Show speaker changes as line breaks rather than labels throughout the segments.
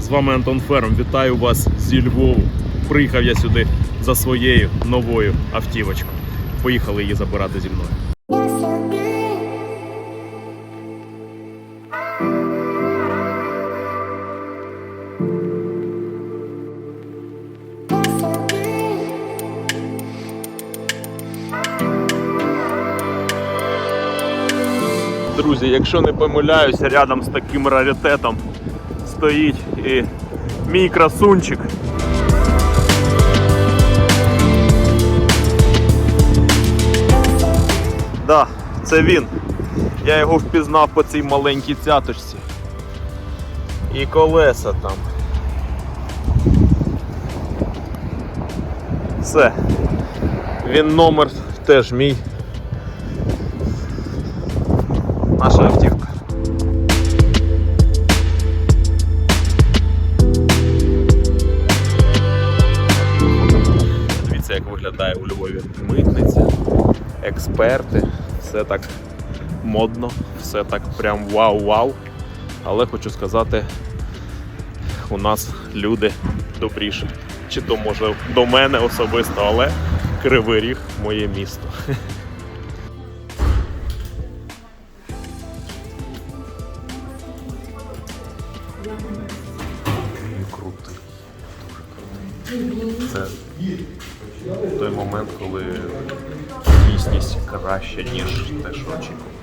З вами Антон Ферм. Вітаю вас зі Львову. Приїхав я сюди за своєю новою автівочкою. Поїхали її забирати зі мною. Друзі, якщо не помиляюся, рядом з таким раритетом стоїть і мій красунчик. Да, це він. Я його впізнав по цій маленькій цяточці. І колеса там. Все. Він номер теж мій. Наша експерти, все так модно, все так прям вау-вау. Але хочу сказати, у нас люди добріші. Чи то може до мене особисто, але Кривий Ріг моє місто. Крутий. Дуже крутий. Це той момент, коли краща, ніж те, що очікував.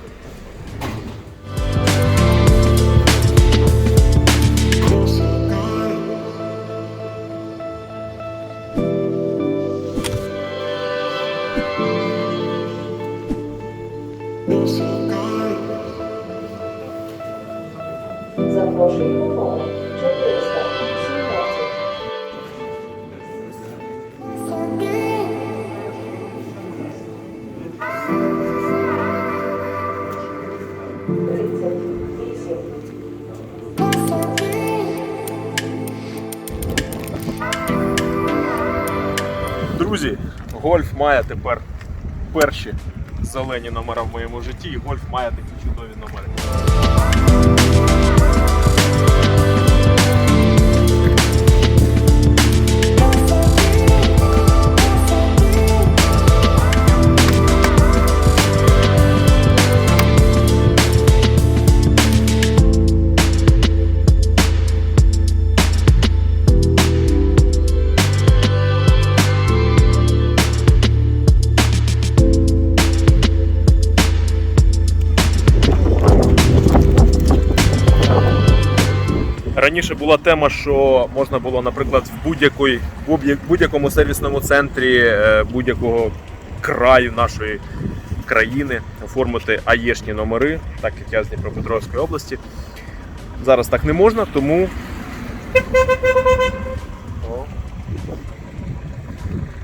Запрошуємо
має тепер перші зелені номера в моєму житті, і гольф має такі чудові номери. Раніше була тема, що можна було, наприклад, в будь-якої в будь- будь-якому сервісному центрі е, будь-якого краю нашої країни оформити аєшні номери, так як я з Дніпропетровської області. Зараз так не можна, тому.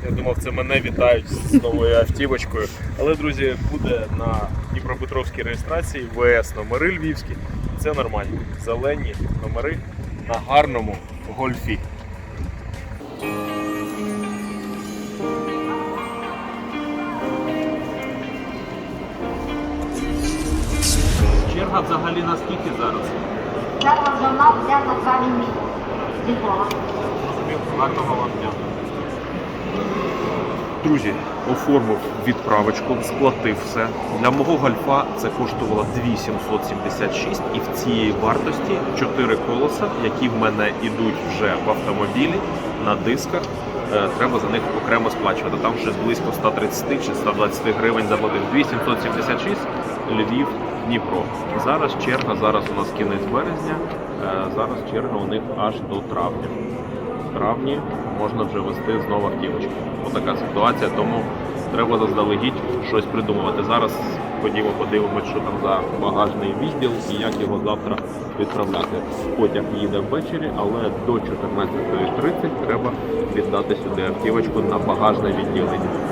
Я думав, це мене вітають з новою автівочкою. Але, друзі, буде на Дніпропетровській реєстрації ВС номери львівські. Це нормально. Зелені номери на гарному гольфі. Черга взагалі наскільки зараз?
Зараз до нас взято цілий місяць. З Львова.
Гарного вам дня. Друзі, оформив відправочку, сплатив все. Для мого гольфа це коштувало 2776 і в цій вартості 4 колеса, які в мене йдуть вже в автомобілі на дисках. Е, Треба за них окремо сплачувати. Там щось близько 130 чи 120 гривень заплатив. 2776 Львів, Дніпро. Зараз черга, зараз у нас кінець березня. е, Зараз черга у них аж до травня травні можна вже вести знову автівочку. Отака ситуація, тому треба заздалегідь щось придумувати. Зараз ходімо, подивимось, що там за багажний відділ і як його завтра відправляти. Потяг їде ввечері, але до 14.30 треба віддати сюди автівочку на багажне відділення.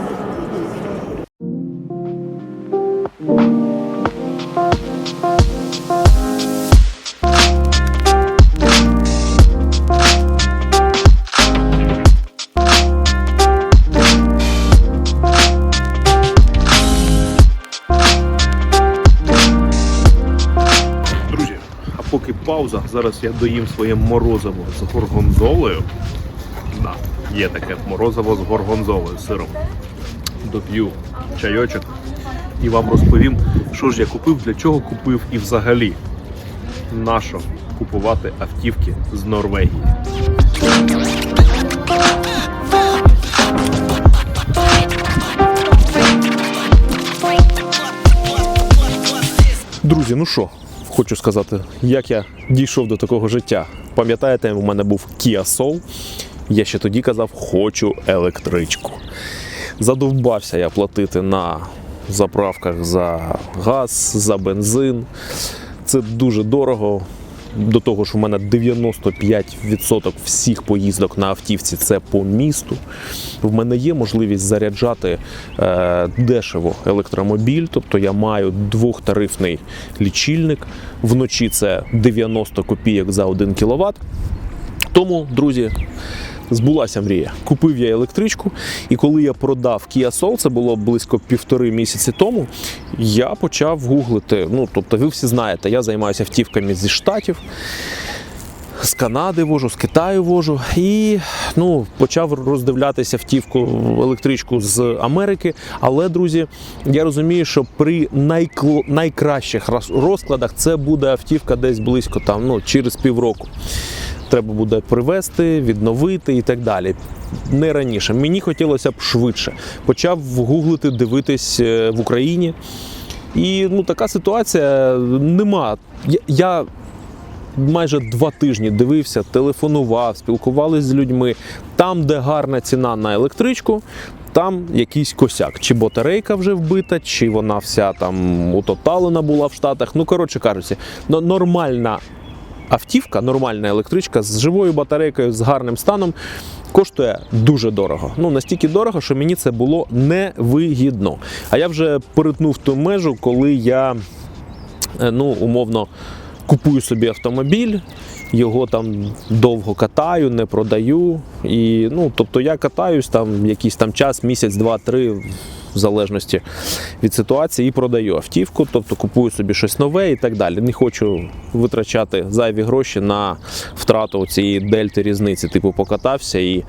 Пауза. Зараз я доїм своє морозиво з горгонзолею. Да, є таке морозиво з горгонзолею, з сиром. Доп'ю чайочок і вам розповім, що ж я купив, для чого купив і взагалі нащо купувати автівки з Норвегії. Друзі, ну що, хочу сказати, як я дійшов до такого життя. Пам'ятаєте, у мене був Kia Soul. Я ще тоді казав, хочу електричку. Задовбався я платити на заправках за газ, за бензин. Це дуже дорого. До того ж, у мене 95% всіх поїздок на автівці це по місту. В мене є можливість заряджати е, дешево електромобіль, тобто я маю двохтарифний лічильник. Вночі це 90 копійок за 1 кВт. Тому, друзі, збулася мрія. Купив я електричку, і коли я продав Kia Soul, це було близько півтори місяці тому, я почав гуглити. Ну, тобто, ви всі знаєте, я займаюся автівками зі штатів. З Канади вожу, з Китаю вожу, і ну почав роздивлятися автівку електричку з Америки. Але друзі, я розумію, що при найкло- найкращих розкладах це буде автівка десь близько там, ну через півроку треба буде привезти, відновити і так далі. Не раніше. Мені хотілося б швидше. Почав гуглити, дивитись е, в Україні. І ну, така ситуація нема. Я, я майже два тижні дивився, телефонував, спілкувалися з людьми. Там, де гарна ціна на електричку, там якийсь косяк. Чи батарейка вже вбита, чи вона вся там утоталена була в Штатах. Ну, коротше кажучи, нормальна автівка, нормальна електричка з живою батарейкою, з гарним станом. Коштує дуже дорого. Ну настільки дорого, що мені це було невигідно. А я вже перетнув ту межу, коли я е, ну, умовно купую собі автомобіль, його там довго катаю, не продаю. І, ну, тобто я катаюсь там якийсь там час, місяць, два, три, в залежності від ситуації, і продаю автівку, тобто купую собі щось нове і так далі. Не хочу витрачати зайві гроші на втрату цієї дельти різниці. Типу покатався і.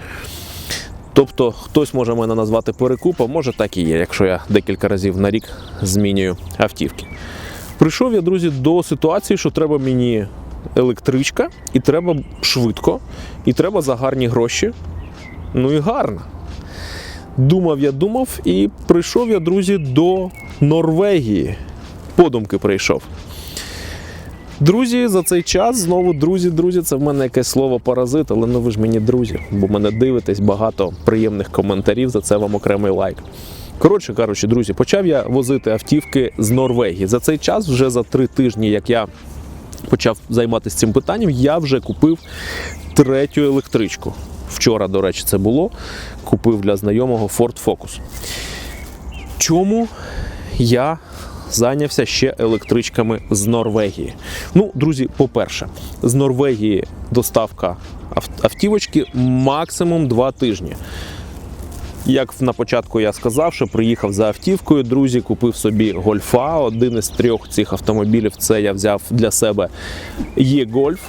Тобто хтось може мене назвати перекупом, може так і є, якщо я декілька разів на рік змінюю автівки. Прийшов я, друзі, до ситуації, що треба мені електричка, і треба швидко, і треба за гарні гроші. Ну і гарно. Думав я, думав, і прийшов я, друзі, до Норвегії. Подумки прийшов. Друзі, за цей час знову друзі, друзі, це в мене якесь слово паразит, але ну ви ж мені друзі, бо мене дивитесь багато приємних коментарів. За це вам окремий лайк. Коротше кажучи, друзі, почав я возити автівки з Норвегії. За цей час, вже за три тижні, як я почав займатися цим питанням, я вже купив третю електричку. Вчора, до речі, це було. Купив для знайомого Ford Focus. Чому я зайнявся ще електричками з Норвегії? Ну, друзі, по-перше, з Норвегії доставка автівочки максимум 2 тижні. Як на початку я сказав, що приїхав за автівкою, друзі, купив собі гольфа. Один із трьох цих автомобілів це я взяв для себе є гольф,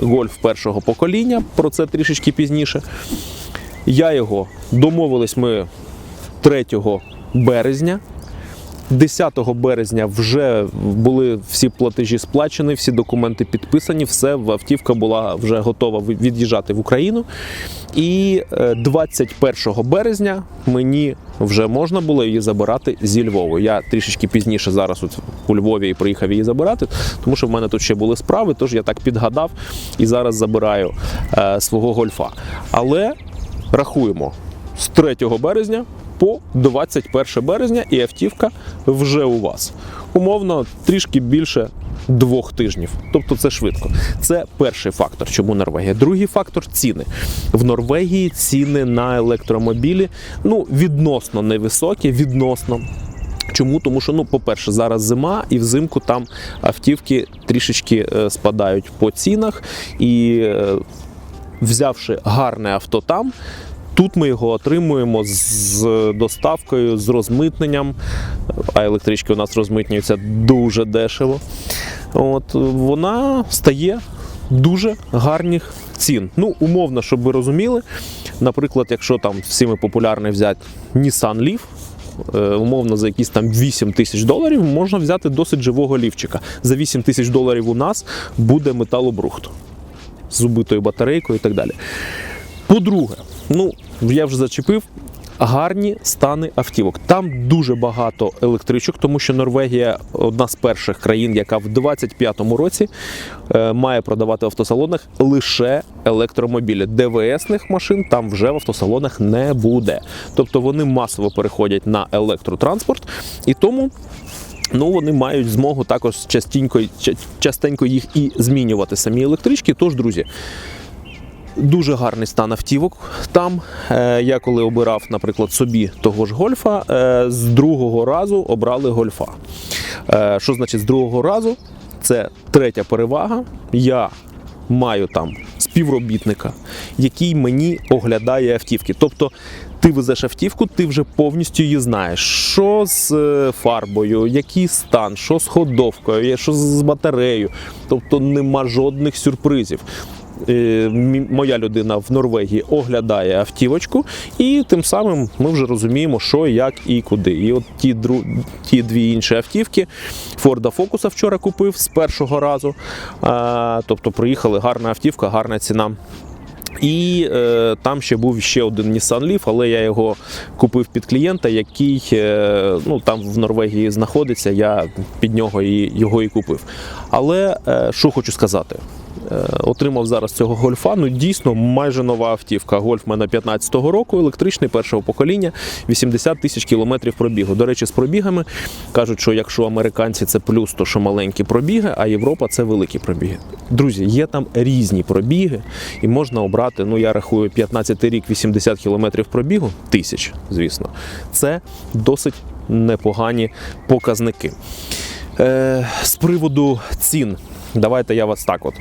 гольф першого покоління. Про це трішечки пізніше. Я його домовились ми 3 березня. 10 березня вже були всі платежі сплачені, всі документи підписані, все автівка була вже готова від'їжджати в Україну. І е, 21 березня мені вже можна було її забирати зі Львову. Я трішечки пізніше зараз от у Львові і приїхав її забирати, тому що в мене тут ще були справи, тож я так підгадав і зараз забираю е, свого гольфа. Але рахуємо з 3 березня по 21 березня і автівка вже у вас. Умовно, трішки більше двох тижнів. Тобто це швидко. Це перший фактор, чому Норвегія. Другий фактор ціни. В Норвегії ціни на електромобілі ну, відносно невисокі, відносно. Чому? Тому що, ну, по-перше, зараз зима, і взимку там автівки трішечки е, спадають по цінах. І е, взявши гарне авто там, тут ми його отримуємо з доставкою, з розмитненням. А електрички у нас розмитнюються дуже дешево. от, вона стає дуже гарних цін. Ну, умовно, щоб ви розуміли, наприклад, якщо там всіми популярний взяти Nissan Leaf, е, умовно за якісь там 8 тисяч доларів можна взяти досить живого лівчика. За 8 тисяч доларів у нас буде металобрухт з убитою батарейкою і так далі. По-друге, ну я вже зачепив. Гарні стани автівок. Там дуже багато електричок, тому що Норвегія одна з перших країн, яка в 25-му році е, має продавати в автосалонах лише електромобілі. ДВСних машин там вже в автосалонах не буде. Тобто вони масово переходять на електротранспорт, і тому Ну, вони мають змогу також частенько, частенько їх і змінювати самі електрички. Тож, друзі, дуже гарний стан автівок там. Е, я коли обирав, наприклад, собі того ж гольфа, е, з другого разу обрали гольфа. Е, що значить з другого разу? Це третя перевага. Я маю там співробітника, який мені оглядає автівки. Тобто ти везеш автівку, ти вже повністю її знаєш. Що з фарбою, який стан, що з ходовкою, що з батареєю. Тобто нема жодних сюрпризів. Е, Моя людина в Норвегії оглядає автівочку, і тим самим ми вже розуміємо, що, як і куди. І от ті, дру... ті дві інші автівки Форда Фокуса вчора купив з першого разу. А, тобто приїхали гарна автівка, гарна ціна. І е, там ще був ще один Nissan Leaf, але я його купив під клієнта, який е, ну, там в Норвегії знаходиться. Я під нього і, його і купив. Але е, що хочу сказати. Е, Отримав зараз цього гольфа. Ну дійсно майже нова автівка. Гольф мене 15-го року, електричний першого покоління, 80 тисяч кілометрів пробігу. До речі, з пробігами кажуть, що якщо американці це плюс, то що маленькі пробіги, а Європа це великі пробіги. Друзі, є там різні пробіги, і можна обрати. Ну я рахую 15 рік, 80 кілометрів пробігу, тисяч, звісно. Це досить непогані показники. Е, з приводу цін, давайте я вас так от.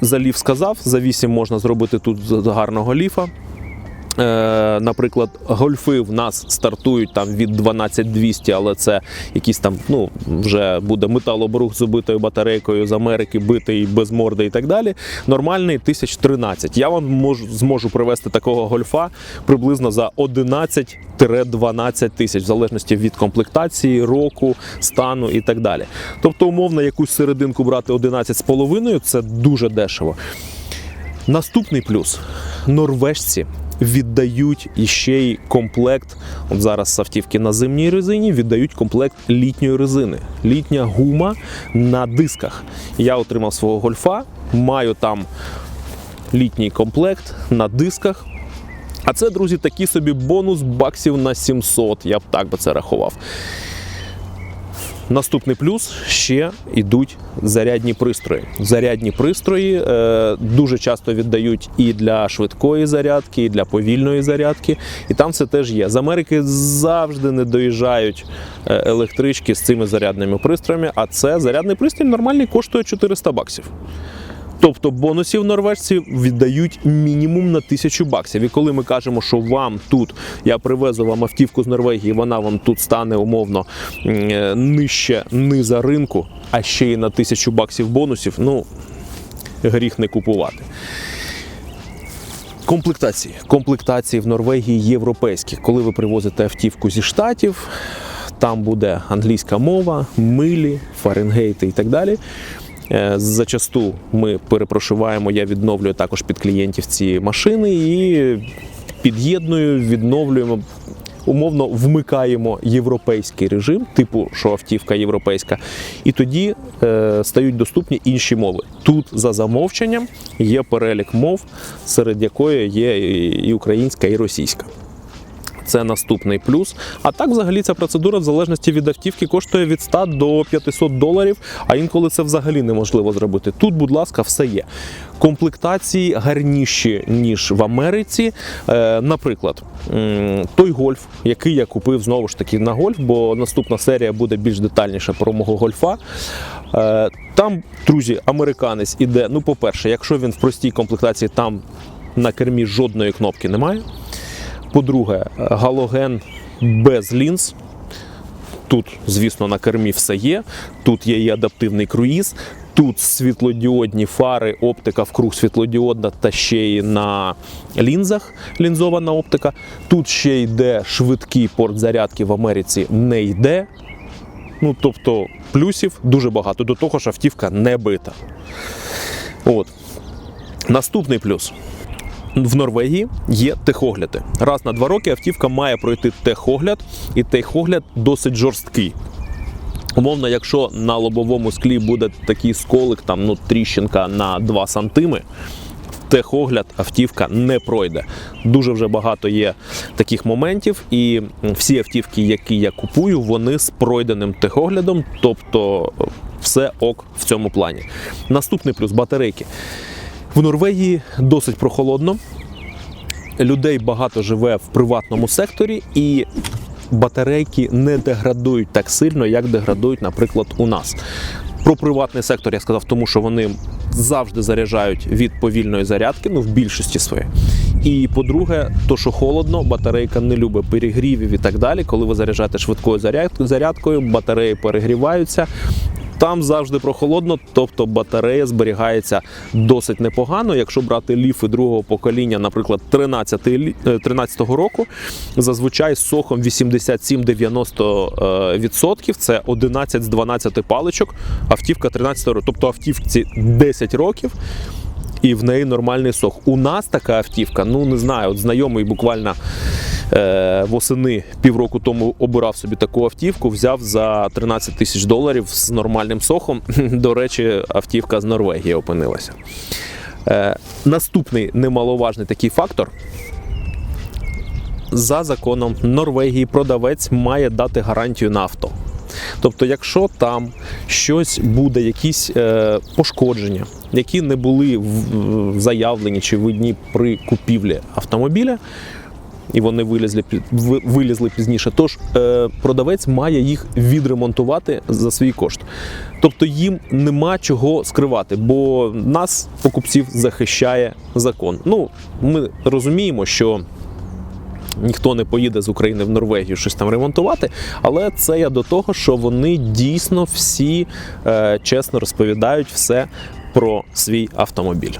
За ліф сказав, за 8 можна зробити тут гарного ліфа. Е, наприклад, гольфи в нас стартують там від 12200, але це якийсь там, ну, вже буде металобрух з убитою батарейкою з Америки, битий без морди і так далі. Нормальний 1013. Я вам можу, зможу привезти такого гольфа приблизно за 11-12 тисяч, в залежності від комплектації, року, стану і так далі. Тобто, умовно, якусь серединку брати 11,5 це дуже дешево. Наступний плюс: норвежці віддають іще й комплект. От зараз автівки на зимній резині віддають комплект літньої резини. Літня гума на дисках. Я отримав свого гольфа, маю там літній комплект на дисках. А це, друзі, такий собі бонус баксів на 700. Я б так би це рахував. Наступний плюс ще йдуть зарядні пристрої. Зарядні пристрої е, дуже часто віддають і для швидкої зарядки, і для повільної зарядки. І там це теж є. З Америки завжди не доїжджають е, електрички з цими зарядними пристроями. А це зарядний пристрій нормальний коштує 400 баксів. Тобто бонусів норвежці віддають мінімум на тисячу баксів. І коли ми кажемо, що вам тут я привезу вам автівку з Норвегії, вона вам тут стане умовно е, нижче низа ринку, а ще й на тисячу баксів бонусів, ну гріх не купувати. Комплектації. Комплектації в Норвегії європейські. Коли ви привозите автівку зі штатів, там буде англійська мова, милі, фаренгейти і так далі. Е, Зачасту ми перепрошиваємо, я відновлюю також під клієнтів ці машини і під'єдную, відновлюємо. Умовно вмикаємо європейський режим, типу, що автівка європейська, і тоді е, стають доступні інші мови. Тут за замовченням є перелік мов, серед якої є і- і українська, і російська. Це наступний плюс. А так, взагалі, ця процедура в залежності від автівки коштує від 100 до 500 доларів, а інколи це взагалі неможливо зробити. Тут, будь ласка, все є. Комплектації гарніші, ніж в Америці. Е, наприклад, той гольф, який я купив знову ж таки на гольф, бо наступна серія буде більш детальніше про мого гольфа. Е, там, друзі, американець іде. Ну, по-перше, якщо він в простій комплектації, там на кермі жодної кнопки немає. По-друге, галоген без лінз. Тут, звісно, на кермі все є. Тут є і адаптивний круїз, тут світлодіодні фари, оптика вкруг світлодіодна та ще й на лінзах лінзована оптика. Тут ще йде швидкий порт зарядки в Америці не йде. Ну, тобто плюсів дуже багато. До того ж, автівка не бита. От. Наступний плюс. В Норвегії є техогляди. Раз на два роки автівка має пройти техогляд, і техогляд досить жорсткий. Умовно, якщо на лобовому склі буде такий сколик, там ну тріщинка на 2 сантими, техогляд автівка не пройде. Дуже вже багато є таких моментів, і всі автівки, які я купую, вони з пройденим техоглядом, тобто все ок в цьому плані. Наступний плюс батарейки. В Норвегії досить прохолодно. Людей багато живе в приватному секторі, і батарейки не деградують так сильно, як деградують, наприклад, у нас. Про приватний сектор я сказав, тому що вони завжди заряджають від повільної зарядки, ну в більшості своєї. І по-друге, то що холодно, батарейка не любить перегрівів і так далі. Коли ви заряджаєте швидкою зарядкою, батареї перегріваються. Там завжди прохолодно, тобто батарея зберігається досить непогано. Якщо брати ліфи другого покоління, наприклад, 13 лі- е, 13-го року, зазвичай з сохом 87-90%, це 11 з 12 паличок, автівка 13 року, тобто автівці 10 років. І в неї нормальний сох. У нас така автівка, ну не знаю, от знайомий буквально е, восени півроку тому обирав собі таку автівку, взяв за 13 тисяч доларів з нормальним сохом. До речі, автівка з Норвегії опинилася. Е, наступний немаловажний такий фактор. За законом Норвегії продавець має дати гарантію на авто. Тобто, якщо там щось буде, якісь е, пошкодження, які не були в- заявлені чи видні при купівлі автомобіля, і вони вилізли, вилізли пізніше, тож е, продавець має їх відремонтувати за свій кошт. Тобто їм нема чого скривати, бо нас, покупців, захищає закон. Ну, ми розуміємо, що ніхто не поїде з України в Норвегію щось там ремонтувати. Але це я до того, що вони дійсно всі е, чесно розповідають все про свій автомобіль.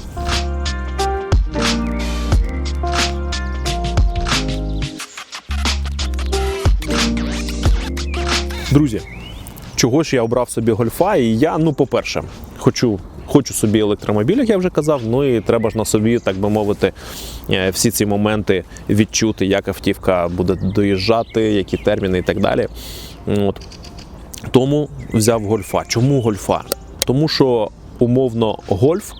Друзі, чого ж я обрав собі гольфа? І я, ну, по-перше, хочу. Хочу собі електромобіль, як я вже казав. Ну і треба ж на собі, так би мовити, е, всі ці моменти відчути, як автівка буде доїжджати, які терміни і так далі. От. Тому взяв гольфа. Чому гольфа? Тому що умовно гольф.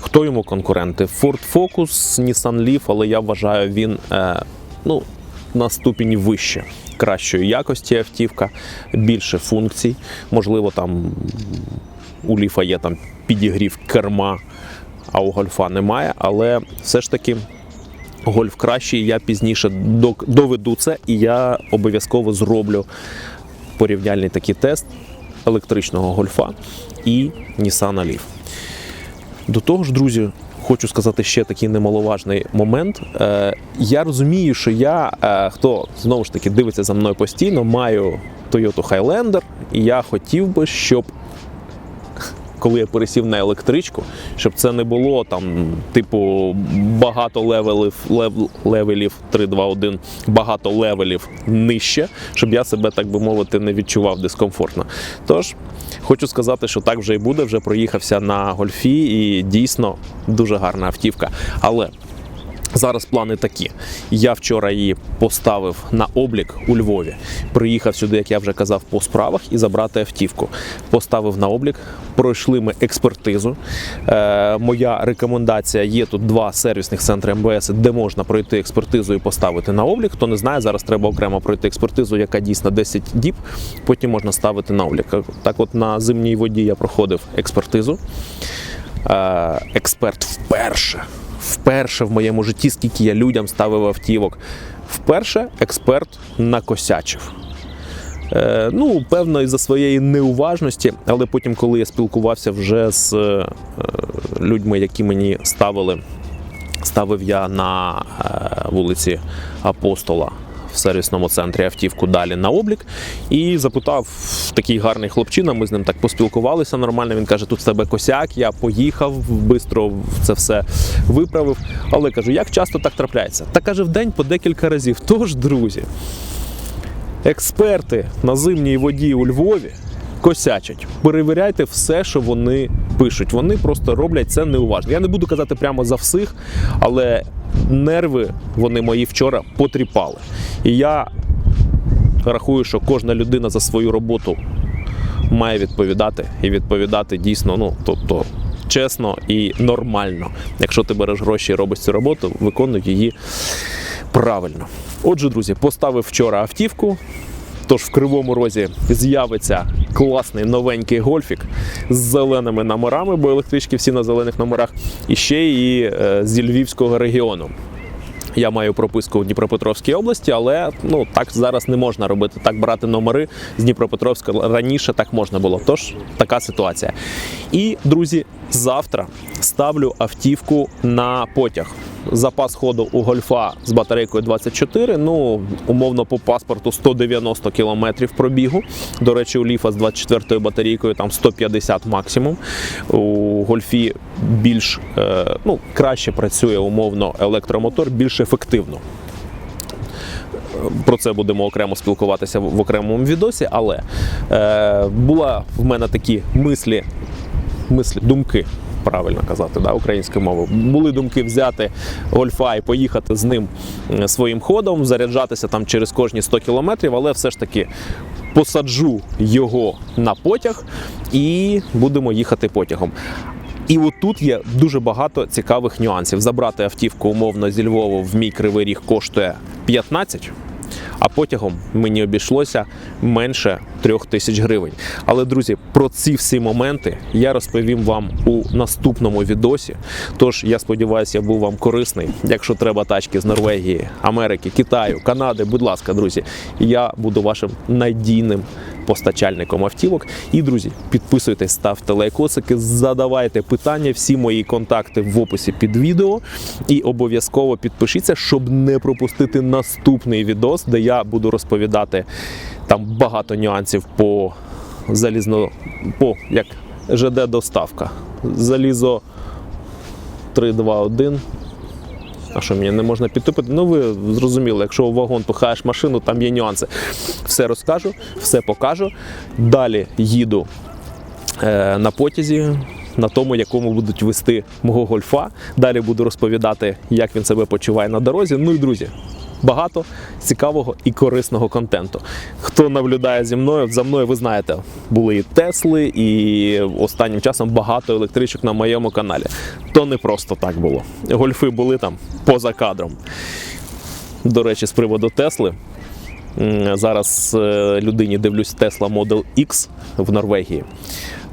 Хто йому конкуренти? Ford Focus, Nissan Leaf, але я вважаю, він е, ну, на ступінь вище. Кращої якості автівка, більше функцій. Можливо, там у ліфа є там підігрів керма, а у гольфа немає. Але все ж таки гольф кращий. Я пізніше доведу це, і я обов'язково зроблю порівняльний такий тест електричного гольфа і Nissan Leaf. До того ж, друзі, хочу сказати ще такий немаловажний момент. Е, я розумію, що я, е, хто знову ж таки дивиться за мною постійно, маю Toyota Highlander, і я хотів би, щоб коли я пересів на електричку, щоб це не було там, типу, багато левелів, лев, левелів 3, 2, 1, багато левелів нижче, щоб я себе, так би мовити, не відчував дискомфортно. Тож, хочу сказати, що так вже і буде. Вже проїхався на гольфі, і дійсно дуже гарна автівка. Але Зараз плани такі. Я вчора її поставив на облік у Львові. Приїхав сюди, як я вже казав, по справах і забрати автівку. Поставив на облік, пройшли ми експертизу. Е, моя рекомендація є тут два сервісних центри МВС, де можна пройти експертизу і поставити на облік. Хто не знає, зараз треба окремо пройти експертизу, яка дійсно 10 діб. Потім можна ставити на облік. Так, от на зимній воді я проходив експертизу. Е, експерт вперше, вперше в моєму житті, скільки я людям ставив автівок. Вперше експерт накосячив. Е, ну, певно, із-за своєї неуважності, але потім, коли я спілкувався вже з е, людьми, які мені ставили, ставив я на е, вулиці Апостола в сервісному центрі автівку далі на облік і запитав такий гарний хлопчина. Ми з ним так поспілкувалися нормально. Він каже: тут в тебе косяк, я поїхав, швидко це все виправив. Але кажу, як часто так трапляється? Та каже, в день по декілька разів. Тож, друзі, експерти на зимній воді у Львові косячать. Перевіряйте все, що вони пишуть. Вони просто роблять це неуважно. Я не буду казати прямо за всіх, але нерви вони мої вчора потріпали. І я рахую, що кожна людина за свою роботу має відповідати і відповідати дійсно, ну тобто. Чесно і нормально. Якщо ти береш гроші і робиш цю роботу, виконуй її правильно. Отже, друзі, поставив вчора автівку. Тож в кривому розі з'явиться класний новенький гольфік з зеленими номерами, бо електрички всі на зелених номерах, і ще і е, зі Львівського регіону. Я маю прописку в Дніпропетровській області, але ну так зараз не можна робити. Так брати номери з Дніпропетровська раніше так можна було. Тож така ситуація. І друзі, завтра ставлю автівку на потяг. Запас ходу у гольфа з батарейкою 24, ну умовно по паспорту 190 км пробігу. До речі, у ліфа з 24 батарейкою там 150 максимум. У гольфі більш е, ну, краще працює умовно електромотор, більш ефективно. Про це будемо окремо спілкуватися в окремому відосі, але е, була в мене такі мислі, мислі, думки. Правильно казати, да, українською мовою. Були думки взяти гольфа і поїхати з ним своїм ходом, заряджатися там через кожні 100 кілометрів, але все ж таки посаджу його на потяг і будемо їхати потягом. І отут є дуже багато цікавих нюансів. Забрати автівку умовно зі Львова в мій кривий ріг коштує 15, а потягом мені обійшлося менше трьох тисяч гривень. Але, друзі, про ці всі моменти я розповім вам у наступному відосі. Тож я сподіваюся, я був вам корисний. Якщо треба тачки з Норвегії, Америки, Китаю, Канади, будь ласка, друзі, я буду вашим надійним постачальником автівок. І, друзі, підписуйтесь, ставте лайкосики, задавайте питання. Всі мої контакти в описі під відео. І обов'язково підпишіться, щоб не пропустити наступний відос, де я буду розповідати там багато нюансів по залізно, по як ЖД доставка. Залізо 321. А що мені не можна підтупити? Ну ви зрозуміли, якщо у вагон пихаєш машину, там є нюанси. Все розкажу, все покажу. Далі їду е, на потязі. На тому, якому будуть вести мого гольфа. Далі буду розповідати, як він себе почуває на дорозі. Ну і друзі, багато цікавого і корисного контенту. Хто наблюдає зі мною, за мною, ви знаєте, були і Тесли, і останнім часом багато електричок на моєму каналі. То не просто так було. Гольфи були там поза кадром. До речі, з приводу Тесли. Зараз е, людині дивлюсь Tesla Model X в Норвегії.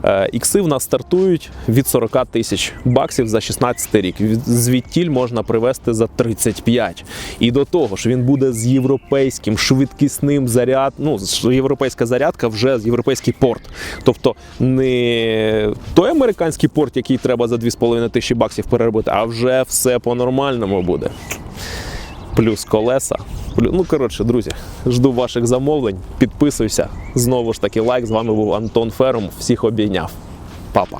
Е, Ікси в нас стартують від 40 тисяч баксів за 16 рік. Звідтіль можна привезти за 35. І до того ж, він буде з європейським швидкісним заряд. Ну, європейська зарядка вже з європейський порт. Тобто не той американський порт, який треба за 2,5 тисячі баксів переробити, а вже все по-нормальному буде плюс колеса. Ну, коротше, друзі, жду ваших замовлень. Підписуйся. Знову ж таки, лайк. З вами був Антон Ферум. Всіх обійняв. Папа.